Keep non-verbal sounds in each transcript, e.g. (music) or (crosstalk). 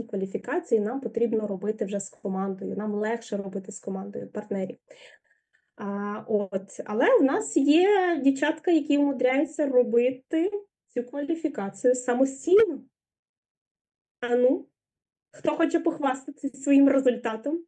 такі кваліфікації нам потрібно робити вже з командою. Нам легше робити з командою партнерів. А, от, але в нас є дівчатка, які вмудряються робити цю кваліфікацію самостійно. А ну, хто хоче похвастатися своїм результатом?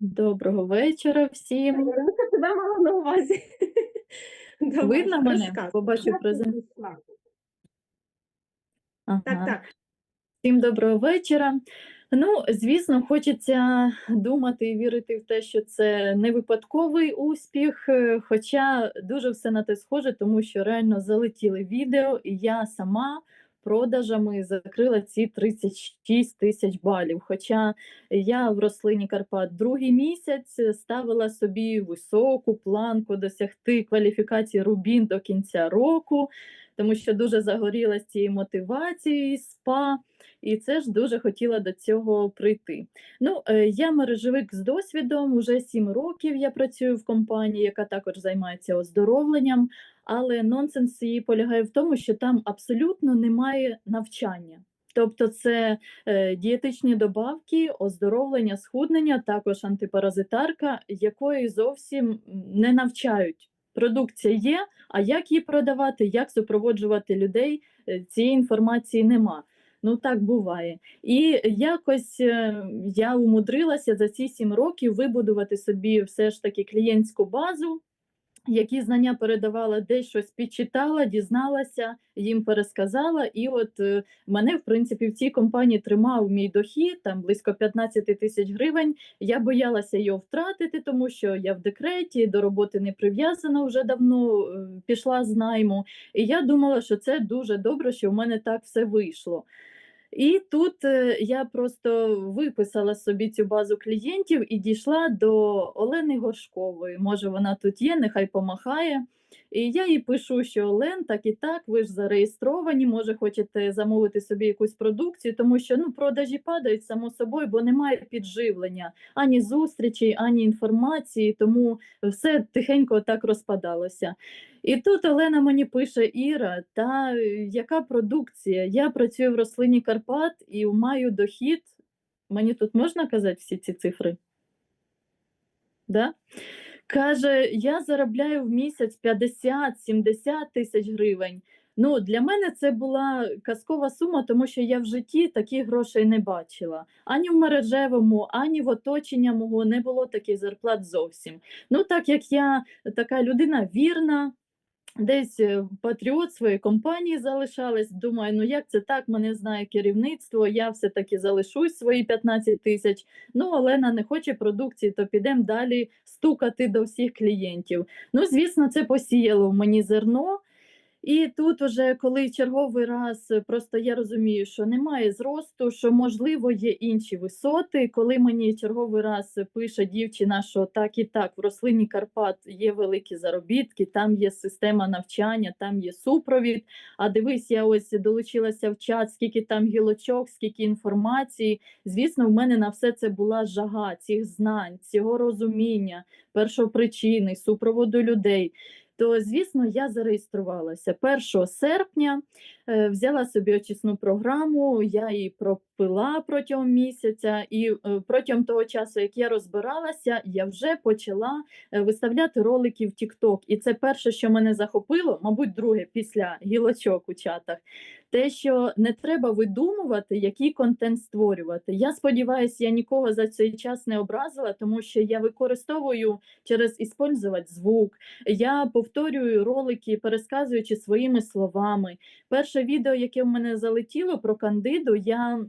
Доброго вечора всім. Вероніка тебе мала на увазі. Видно мене? розказуй. Побачу презент. Так, так. Всім доброго вечора. Ну, звісно, хочеться думати і вірити в те, що це не випадковий успіх, е, хоча дуже все на те схоже, тому що реально залетіли відео, і я сама продажами закрила ці 36 тисяч балів. Хоча я в рослині Карпат другий місяць ставила собі високу планку досягти кваліфікації Рубін до кінця року, тому що дуже загорілася цією мотивацією СПА. І це ж дуже хотіла до цього прийти. Ну, е, я мережевик з досвідом, уже 7 років я працюю в компанії, яка також займається оздоровленням, але нонсенс її полягає в тому, що там абсолютно немає навчання. Тобто це е, дієтичні добавки, оздоровлення, схуднення, також антипаразитарка, якої зовсім не навчають. Продукція є, а як її продавати, як супроводжувати людей, е, цієї інформації нема. Ну так буває. І якось е, я умудрилася за ці сім років вибудувати собі все ж таки клієнтську базу, які знання передавала, десь щось підчитала, дізналася, їм пересказала. І от е, мене, в принципі, в цій компанії тримав мій дохід, там близько 15 тисяч гривень. Я боялася його втратити, тому що я в декреті, до роботи не прив'язана вже давно, е, пішла з найму. І я думала, що це дуже добре, що в мене так все вийшло. І тут е, я просто виписала собі цю базу клієнтів і дійшла до Олени Горшкової. Може, вона тут є, нехай помахає. І я їй пишу, що Олен, так і так, ви ж зареєстровані, може, хочете замовити собі якусь продукцію, тому що ну, продажі падають само собою, бо немає підживлення ані зустрічей, ані інформації, тому все тихенько так розпадалося. І тут Олена мені пише: Іра, та е, яка продукція? Я працюю в рослині Карпат і маю дохід. Мені тут можна казати всі ці цифри? Да? Каже, я заробляю в місяць 50-70 тисяч гривень. Ну, для мене це була казкова сума, тому що я в житті таких грошей не бачила. Ані в мережевому, ані в оточенні мого не було таких зарплат зовсім. Ну, так як я така людина вірна, десь е, патріот своєї компанії залишалась. Думаю, ну як це так? Мене знає керівництво, я все-таки залишусь свої 15 тисяч. Ну, Олена не хоче продукції, то підемо далі стукати до всіх клієнтів. Ну, звісно, це посіяло мені зерно. І тут, уже коли черговий раз е, просто я розумію, що немає зросту, що можливо є інші висоти. Коли мені черговий раз пише дівчина, що так і так в рослині Карпат є великі заробітки, там є система навчання, там є супровід. А дивись, я ось долучилася в чат, скільки там гілочок, скільки інформації. Звісно, в мене на все це була жага цих знань, цього розуміння, першопричини, супроводу людей то звісно я зареєструвалася 1 серпня, е, взяла собі очисну програму, я її пропила протягом місяця, і е, протягом того часу, як я розбиралася, я вже почала е, виставляти ролики в TikTok. І це перше, що мене захопило, мабуть, друге після гілочок у чатах. Те, що не треба видумувати, який контент створювати. Я сподіваюся, я нікого за цей час не образила, тому що я використовую через іспользувати звук. Я повторюю ролики, пересказуючи своїми словами. Перше відео, яке в мене залетіло про кандиду, я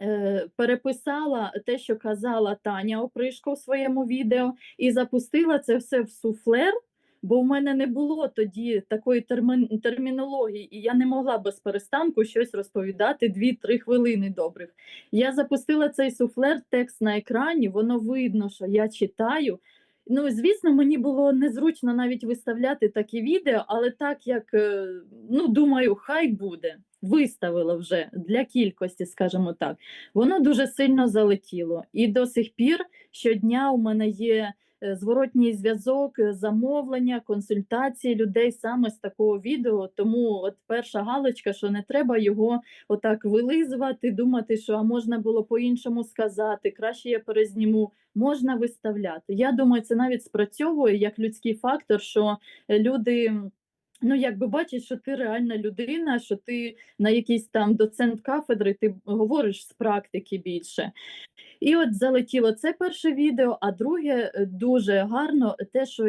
е, переписала те, що казала Таня Опришко в своєму відео, і запустила це все в суфлер. Бо в мене не було тоді такої термін, термінології, і я не могла без перестанку щось розповідати 2-3 хвилини добрих. Я запустила цей суфлер, текст на екрані, воно видно, що я читаю. Ну, звісно, мені було незручно навіть виставляти такі відео, але так як е, ну, думаю, хай буде. Виставила вже для кількості, скажімо так, воно дуже сильно залетіло. І до сих пір щодня у мене є зворотній зв'язок, е, замовлення, консультації людей саме з такого відео. Тому от перша галочка, що не треба його отак вилизувати, думати, що а можна було по-іншому сказати, краще я перезніму. Можна виставляти. Я думаю, це навіть спрацьовує як людський фактор, що е, люди. Ну, якби бачать, що ти реальна людина, що ти на якийсь там доцент кафедри, ти говориш з практики більше. І от залетіло це перше відео, а друге е, дуже гарно, те, що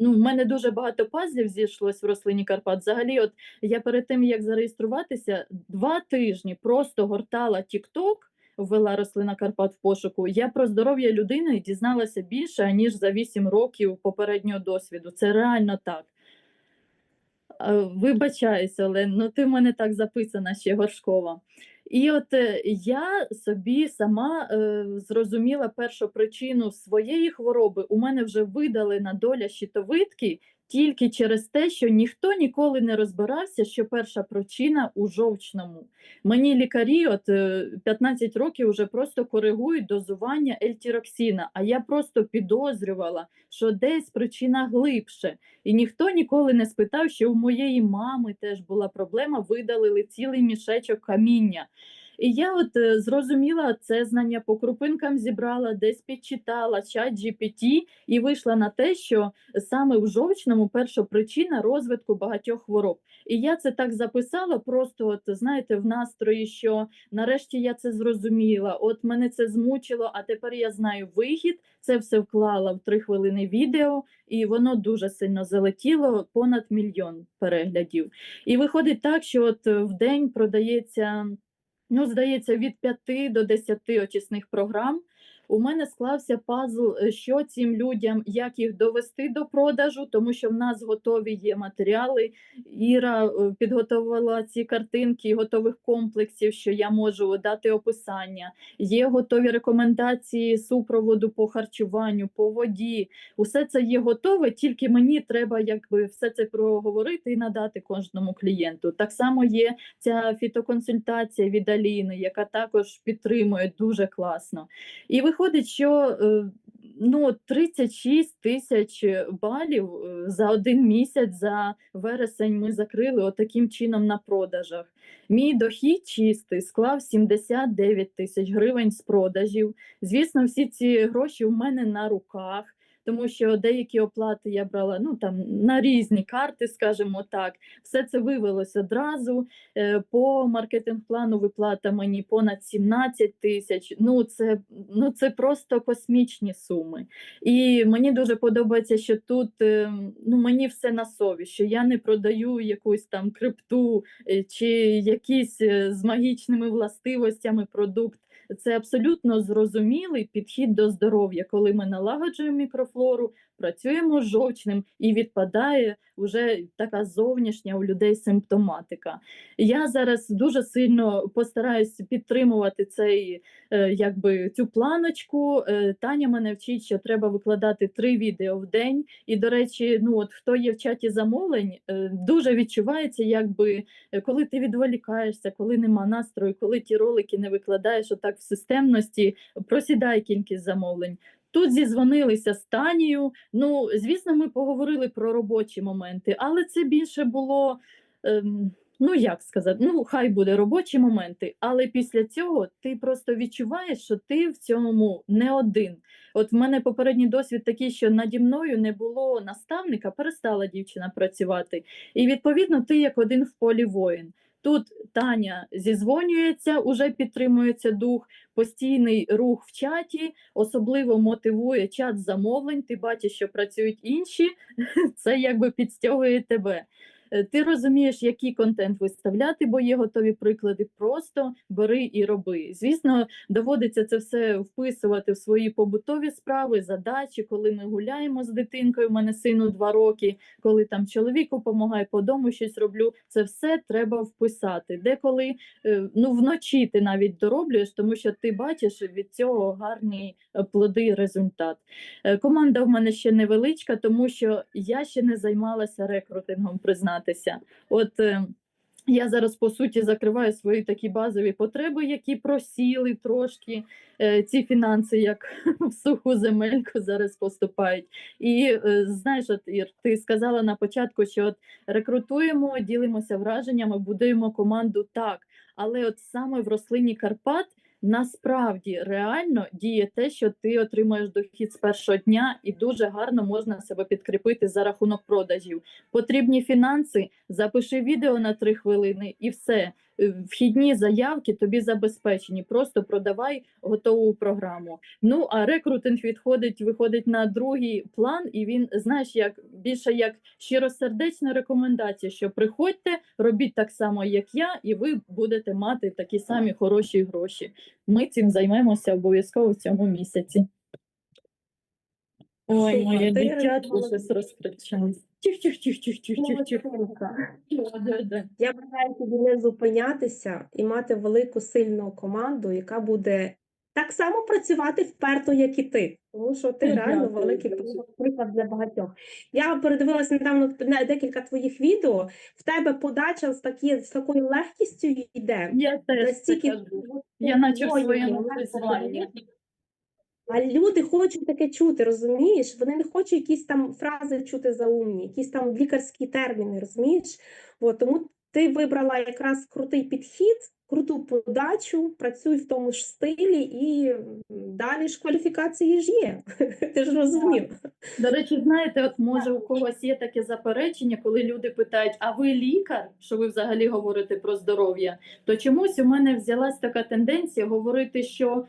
ну, в мене дуже багато пазлів зійшлось в рослині Карпат. Взагалі, от я перед тим як зареєструватися, два тижні просто гортала TikTok, ввела рослина Карпат в пошуку. Я про здоров'я людини дізналася більше ніж за 8 років попереднього досвіду. Це реально так. Е, Вибачаюся, але ну ти в мене так записана ще Горшкова. І от е, я собі сама е, зрозуміла першу причину своєї хвороби. У мене вже видалена доля щитовидки тільки через те, що ніхто ніколи не розбирався, що перша причина у жовчному. Мені лікарі, от е, 15 років, вже просто коригують дозування ельтіроксина, а я просто підозрювала, що десь причина глибше. І ніхто ніколи не спитав, що у моєї мами теж була проблема, видалили цілий мішечок каміння. І я от е, зрозуміла це знання по крупинкам зібрала, десь підчитала чат GPT і вийшла на те, що саме в жовчному перша причина розвитку багатьох хвороб. І я це так записала, просто от знаєте, в настрої, що нарешті я це зрозуміла. От мене це змучило, а тепер я знаю вихід. Це все вклала в три хвилини відео, і воно дуже сильно залетіло, понад мільйон переглядів. І виходить так, що от е, в день продається, ну, здається, від 5 до 10 очисних програм. У мене склався пазл, е, що цим людям, як їх довести до продажу, тому що в нас готові є матеріали. Іра е, підготувала ці картинки готових комплексів, що я можу дати описання. Є готові рекомендації супроводу по харчуванню, по воді. Усе це є готове, тільки мені треба якби все це проговорити і надати кожному клієнту. Так само є ця фітоконсультація від Аліни, яка також підтримує дуже класно. І виходить, що е, ну, 36 тисяч балів е, за один місяць, за вересень ми закрили отаким чином на продажах. Мій дохід чистий склав 79 тисяч гривень з продажів. Звісно, всі ці гроші у мене на руках. Тому що деякі оплати я брала ну там на різні карти, скажімо так. Все це вивелося одразу. Е, По маркетинг-плану виплата мені понад 17 тисяч. Ну це, ну це просто космічні суми. І мені дуже подобається, що тут е, ну, мені все на совість, що я не продаю якусь там крипту е, чи якийсь е, з магічними властивостями продукт. Це абсолютно зрозумілий підхід до здоров'я, коли ми налагоджуємо мікрофлору, працюємо з жовчним і відпадає вже така зовнішня у людей симптоматика. Я зараз дуже сильно постараюсь підтримувати цей, е, якби, цю планочку. Е, Таня мене вчить, що треба викладати три відео в день. І, до речі, ну от хто є в чаті замовлень, е, дуже відчувається, якби коли ти відволікаєшся, коли нема настрою, коли ті ролики не викладаєш отак в системності, просідає кількість замовлень. Тут зізвонилися з Танією. Ну, звісно, ми поговорили про робочі моменти, але це більше було. Ем, Ну, як сказати, ну хай буде робочі моменти, але після цього ти просто відчуваєш, що ти в цьому не один. От в мене попередній досвід такий, що наді мною не було наставника, перестала дівчина працювати. І відповідно ти як один в полі воїн. Тут Таня зізвонюється, уже підтримується дух, постійний рух в чаті, особливо мотивує чат замовлень. Ти бачиш, що працюють інші, (laughs) це якби підстягує тебе. Е, Ти розумієш, який контент виставляти, бо є готові приклади. Просто бери і роби. Звісно, доводиться це все вписувати в свої побутові справи, задачі, коли ми гуляємо з дитинкою. У мене сину два роки, коли там чоловіку допомагає по дому щось роблю. Це все треба вписати. Деколи е, ну вночі ти навіть дороблюєш, тому що ти бачиш від цього гарні е, плоди результат. Команда в мене ще невеличка, тому що я ще не займалася рекрутингом, признатися. От е, Я зараз по суті закриваю свої такі базові потреби, які просіли трошки. Е, Ці фінанси, як (laughs) в суху земельку, зараз поступають. І е, знаєш, от Ір, ти сказала на початку, що от рекрутуємо, ділимося враженнями, будуємо команду так. Але от саме в рослині Карпат насправді реально діє те, що ти отримаєш дохід з першого дня, і дуже гарно можна себе підкріпити за рахунок продажів. Потрібні фінанси, запиши відео на три хвилини і все. Е, Вхідні заявки тобі забезпечені. Просто продавай готову програму. Ну а рекрутинг відходить, виходить на другий план, і він знаєш, як більше як щиросердечна рекомендація, що приходьте, робіть так само, як я, і ви будете мати такі самі хороші гроші. Ми цим займемося обов'язково в цьому місяці. Ой, моє дитятко щось розкричалось. Тих, тих, тих, тих, тих, тих, тих. Я бажаю тобі не зупинятися і мати велику сильну команду, яка буде так само працювати вперто, як і ти. Тому що ти реально великий приклад для багатьох. Я передивилася недавно на декілька твоїх відео. В тебе подача з такі, з такою легкістю йде. Я теж Настільки. Я наче в своєму. А люди хочуть таке чути, розумієш? Вони не хочуть якісь там фрази чути заумні, якісь там лікарські терміни, розумієш? От, тому ти вибрала якраз крутий підхід, круту подачу, працюй в тому ж стилі, і далі ж кваліфікації ж є. (laughs) Ти ж розумів. До речі, знаєте, от може у когось є таке заперечення, коли люди питають: а ви лікар, що ви взагалі говорите про здоров'я? То чомусь у мене взялась така тенденція говорити, що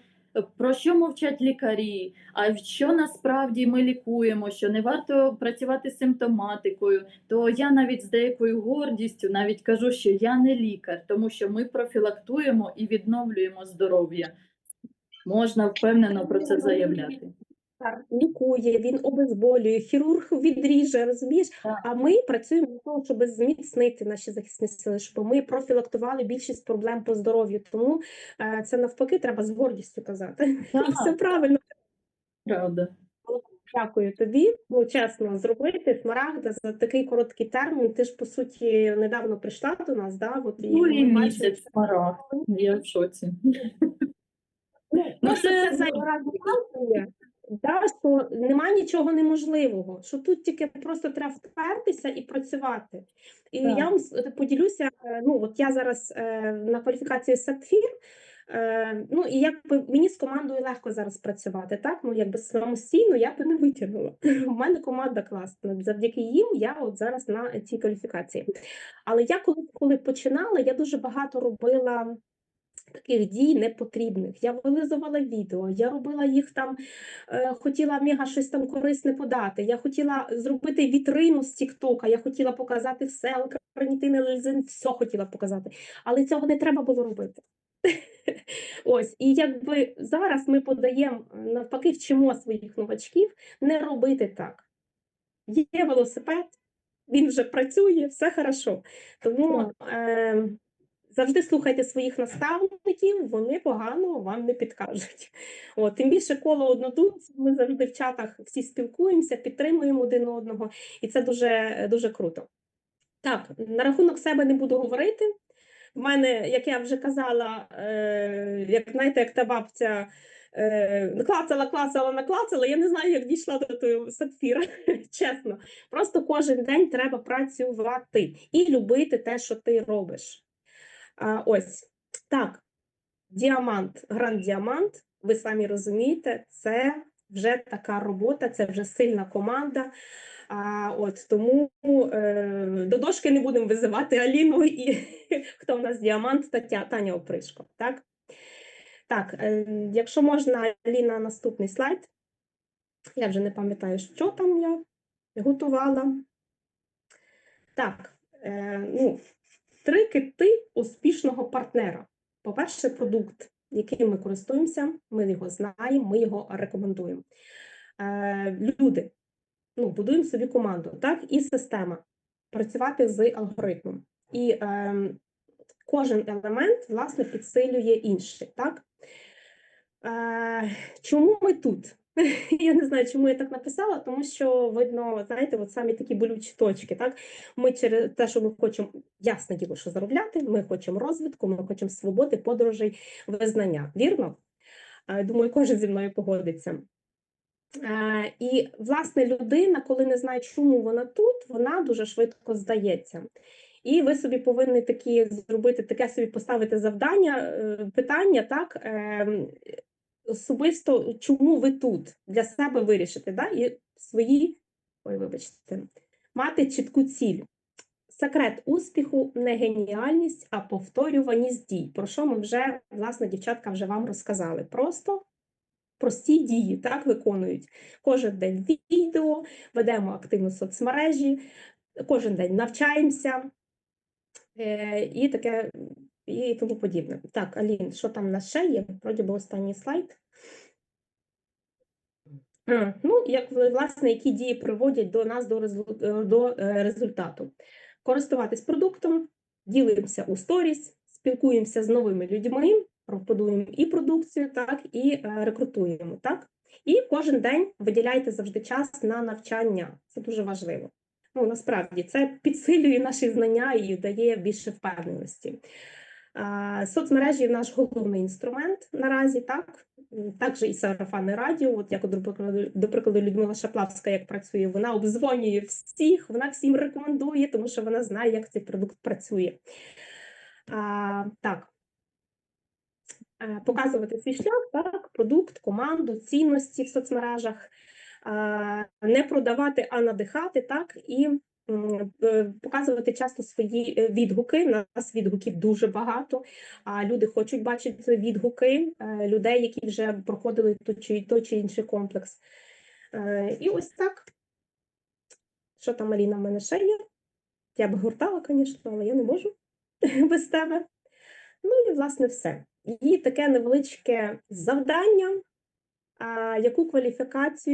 про що мовчать лікарі, а що насправді ми лікуємо, що не варто працювати симптоматикою. То я навіть з деякою гордістю навіть кажу, що я не лікар, тому що ми профілактуємо і відновлюємо здоров'я. Можна впевнено про це заявляти. Так, Лікує, він обезболює, хірург відріже, розумієш? Так. А ми працюємо для того, щоб зміцнити наші захисні сили, щоб ми профілактували більшість проблем по здоров'ю. Тому е, це навпаки треба з гордістю казати. Так. Все правильно. Правда. Дякую тобі. Ну, чесно, зробити смарагда за такий короткий термін. Ти ж по суті недавно прийшла до нас, да? От, і ми місяць смарагд. Я в шоці. Ну, Ну, це це показує, да, що нема нічого неможливого, що тут тільки просто треба впертися і працювати. І Так. я вам поділюся, е, ну от я зараз е, на кваліфікації сапфір, е, ну і якби мені з командою легко зараз працювати, так? Ну якби самостійно я би не витягнула. (laughs) У мене команда класна. Завдяки їм я от зараз на цій кваліфікації. Але я коли, коли починала, я дуже багато робила таких дій непотрібних. Я вилизувала відео, я робила їх там, е, хотіла мега щось там корисне подати. Я хотіла зробити вітрину з Тіктока, я хотіла показати все, карнітини, лизин, все хотіла показати. Але цього не треба було робити. (laughs) Ось, і якби зараз ми подаємо, е, навпаки, вчимо своїх новачків не робити так. Є велосипед, він вже працює, все хорошо. Тому е, завжди слухайте своїх наставників, вони погано вам не підкажуть. От, тим більше коло однодумців, ми завжди в чатах всі спілкуємося, підтримуємо один одного, і це дуже, дуже круто. Так, на рахунок себе не буду говорити. В мене, як я вже казала, е, як знаєте, як та бабця е, клацала, клацала, наклацала, я не знаю, як дійшла до того сапфіра, (laughs) чесно. Просто кожен день треба працювати і любити те, що ти робиш. Ось так. Діамант, гранд діамант, ви самі розумієте, це вже така робота, це вже сильна команда. А, от тому е, до дошки не будемо визивати Аліну і (laughs) хто у нас діамант, Татя, Таня Опришко. Так, так е, якщо можна, Аліна, наступний слайд. Я вже не пам'ятаю, що там я готувала. Так, е, ну, три кити успішного партнера. По-перше, продукт, яким ми користуємося, ми його знаємо, ми його рекомендуємо. Е, люди, ну, будуємо собі команду, так, і система. Працювати з алгоритмом. І е, кожен елемент, власне, підсилює інший. Так? Е, чому ми тут? (laughs) Я не знаю, чому я так написала, тому що видно, знаєте, от самі такі болючі точки. Так? Ми через те, що ми хочемо, ясне діло, що заробляти, ми хочемо розвитку, ми хочемо свободи, подорожей, визнання. Вірно? Думаю, кожен зі мною погодиться. І, власне, людина, коли не знає, чому вона тут, вона дуже швидко здається. І ви собі повинні такі зробити, таке собі поставити завдання, е, питання, так, ем, особисто, чому ви тут для себе вирішити, да? і свої, ой, вибачте, мати чітку ціль. Секрет успіху не геніальність, а повторюваність дій. Про що ми вже, власне, дівчатка вже вам розказали. Просто прості дії так виконують. Кожен день відео, ведемо активно соцмережі, кожен день навчаємося е, і таке, і тому подібне. Так, Алін, що там в нас ще є? Вроді би останній слайд. Ну, як власне, які дії приводять до нас до, е, до е, результату? Користуватись продуктом, ділимося у сторіс, спілкуємося з новими людьми, пропонуємо і продукцію, так, і е, рекрутуємо. Так? І кожен день виділяйте завжди час на навчання. Це дуже важливо. Ну, насправді це підсилює наші знання і дає більше впевненості. Соцмережі наш головний інструмент наразі, так. Також і сарафанне радіо, от як, до прикладу, до прикладу, Людмила Шаплавська, як працює, вона обдзвонює всіх, вона всім рекомендує, тому що вона знає, як цей продукт працює. А, так. Е, Показувати свій шлях, так, продукт, команду, цінності в соцмережах, а, не продавати, а надихати, так, і показувати часто свої е, відгуки. У нас відгуків дуже багато, а люди хочуть бачити відгуки е, людей, які вже проходили той чи, той чи інший комплекс. Е, І ось так. Що там, Аліна, в мене ще є? Я б гуртала, звісно, але я не можу (laughs) без тебе. Ну і, власне, все. І таке невеличке завдання, а, яку кваліфікацію